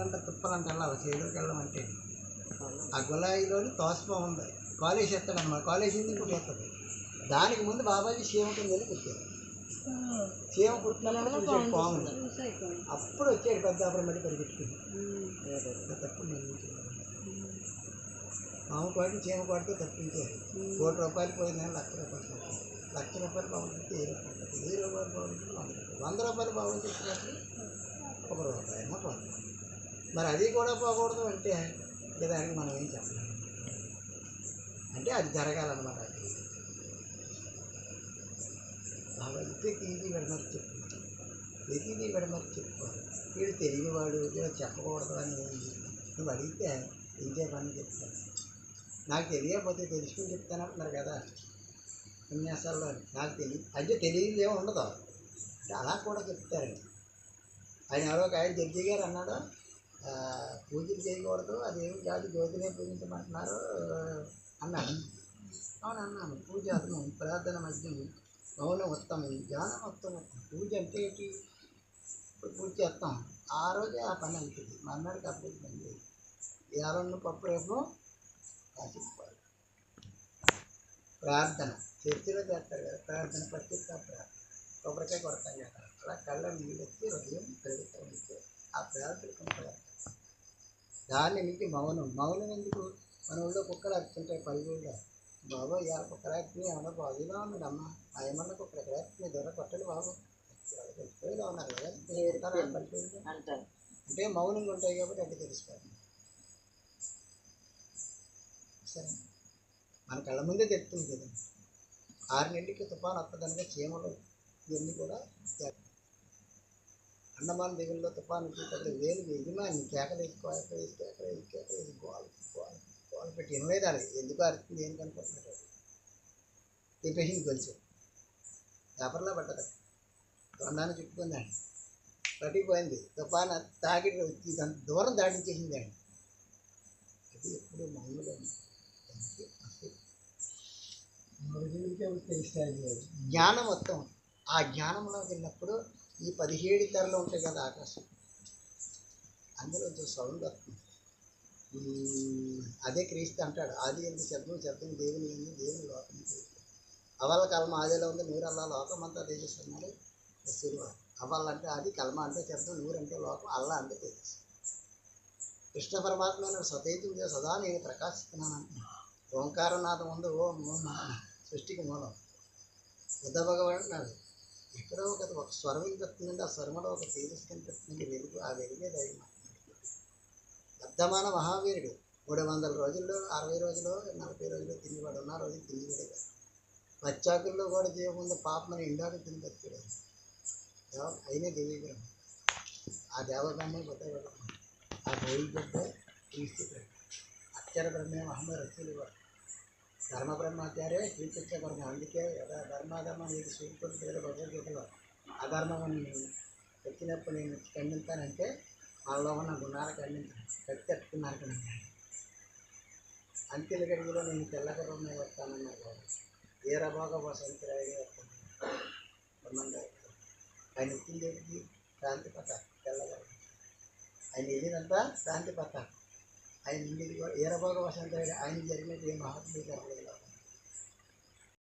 ఊరంతా తిప్పాలంటే వెళ్ళాలి చేలోకి వెళ్ళమంటే ఆ గులాయిలోని తోసపం ఉంది. కాలేజ్ ఎత్తాడు అనమాట కాలేజ్ ఇంకోటి ఎత్తాడు? దానికి ముందు బాబాజీ సీమ కింద వెళ్ళి కుట్టారు సీమ కుట్టినామని చూసాడు పాము అప్పుడు వచ్చాడు పెద్ద అప్పుడు మళ్ళీ పరిగెట్టుకుని తప్పు పాము పాటి చీమ పాటితే తప్పించారు కోటి రూపాయలు పోయిన లక్ష రూపాయలు. లక్ష రూపాయలు బాగుంటుంది వెయ్యి రూపాయలు. వెయ్యి రూపాయలు బాగుంటుంది వంద రూపాయలు? వంద రూపాయలు బాగుంటుంది ఒక రూపాయి. ఏమో పోతుంది మరి అది కూడా పోకూడదు అంటే ఇక దానికి మనం ఏం చెప్పలేము అంటే అది జరగాలన్నమాట అది. బాబాజీ ప్రతిదీ విడమరి చెప్పు. ప్రతిదీ విడమరి చెప్పుకోవాలి వీడు తెలియనివాడు వీడు చెప్పకూడదు అని నువ్వు అడిగితే ఏం చేయమని చెప్తాను నాకు తెలియకపోతే తెలుసుకుని చెప్తానంటున్నారు కదా విన్యాసాల్లో నాకు తెలియదు అంటే తెలియదు ఏమి ఉండదు. అలా కూడా చెప్తారండి ఆయన ఎవరో ఒక ఆయన జడ్జి గారు అన్నాడు పూజలు చేయకూడదు అదేం కాదు జ్యోతినే పూజించమంటున్నారు అన్నాడు అవును అన్నాను. పూజ అర్థం ప్రార్థన మధ్యం మౌనం ఉత్తమం ధ్యానం ఉత్తమం. పూజ అంటే ఏంటి? ఇప్పుడు పూజ చేస్తాం. ఆ రోజే ఆ పని అవుతుంది మన్నాడికి అప్పుడు పని చేయదు ఇవాళ పప్పు రేపు కాసేసుకోవాలి ప్రార్థన. చర్చిలో చేస్తారు కదా ప్రార్థన ప్రత్యేక ప్రార్థన. కొబ్బరికాయ కొడతాం కదా అలా కళ్ళ నీళ్ళు వచ్చి హృదయం పెరుగుతూ ఉంటే ఆ ప్రార్థన దాన్ని మించి మౌనం. మౌనం ఎందుకు? మన ఊళ్ళో కుక్కలు అరుస్తుంటాయి పల్లెల్లో బాబు ఇవాళ కుక్కలు అరిచి ఏమన్నా బాగుగా ఉన్నాడు అమ్మ. ఆ ఏమన్నా కుక్కలు అరిచి దొర కొట్టండి బాబు. ఉన్నారు కదా. అంటే మౌనంగా ఉంటాయి కాబట్టి అంటే తెలుసుకోవాలి. సరే. మన కళ్ళ ముందే తెలుస్తుంది కదా. ఆరు నెలలకి తుఫాను వస్తుందనగా చీమలు ఇవన్నీ కూడా. అండమాన్ దీవుల్లో తుఫాను వచ్చేటప్పుడు వేలు యజమాని కేకలు వేసి కేకలు వేసి గోలు గోలు గోలు పెట్టి ఎనవేదాలి ఎందుకు అరుస్తుంది ఏం కనుకుంటున్నాడు చెప్పేసింది కొంచెం పేపర్లో పడ్డది. తొండాన్ని చుట్టుకుందండి పట్టిపోయింది తుఫాను తాకి దూరం దాటించేసిందండి అది ఎప్పుడు మామూలుగా జ్ఞానం మొత్తం. ఆ జ్ఞానంలోకి వెళ్ళినప్పుడు ఈ పదిహేడు తెరలు ఉంటాయి కదా ఆకాశం. అందులో సౌండ్ వస్తుంది. అదే క్రీస్తు అంటాడు. ఆది ఎందుకు శబ్దం శబ్దం దేవుని ఏంది దేవుని లోకం అవల కలమ ఆదిలో ఉంది నూరల్లా లోకం అంతా తేజస్తున్నాడు శిలువ అవల్ అంటే అది కలమ అంటే శబ్దం నూరంటే లోకం అల్లా అంటే తేజస్సు. కృష్ణ పరమాత్మ సతైతం సదా నేను ప్రకాశిస్తున్నాను అంటున్నాను ఓంకారనాథం ఉంది ఓం ఓం సృష్టికి మూలం. బుద్ధ భగవాన్ అన్నాడు ఎక్కడో ఒక ఒక స్వరం వినిపిస్తుందంటే ఆ స్వరంలో ఒక తేజస్సు కనిపిస్తుంది వెలుగు ఆ వెలుగే దైవం. వర్ధమాన మహావీరుడు. మూడు వందల రోజుల్లో అరవై రోజులు నలభై రోజులు తినేవాడు ఉన్న రోజు తినేవాడే కాదు. వచ్చాకుల్లో కూడా చేయకుండా పాపమని ఇండాక తిని బతికాడు. దేవ అయినా దేవీగ్రహం ఆ దేవబ్రహ్మే బుద్ధ ఆ దేవి బిడ్డ క్రీస్తు అక్షర బ్రహ్మే మహమ్మ రచలు ధర్మ బ్రహ్మాచార్య శ్రీకృష్ణ బ్రహ్మ అందుకే యథా ధర్మాధర్మ నీకు సూర్యుడు భగవద్గీతలో అధర్మం వచ్చినప్పుడు నేను ఖండించానంటే వాళ్ళలో ఉన్న గుణాలు ఖండించాను కట్టి కట్టుకున్నారు కదా. అంత్యల గడిలో నేను తెల్లగరమే వస్తానన్నారు వీరభోగ వసంతరాయుడు వస్తాను ఆయన ఇచ్చింది ఏంటి? శాంతి పథ తెల్లగర ఆయన వెళ్ళినంతా శాంతి పథ ఆయన ఇంటికి కూడా వీరభోగ వసంతరాయుడు ఆయన జరిగినట్టు ఏ మహాత్ముడు జరగలేదు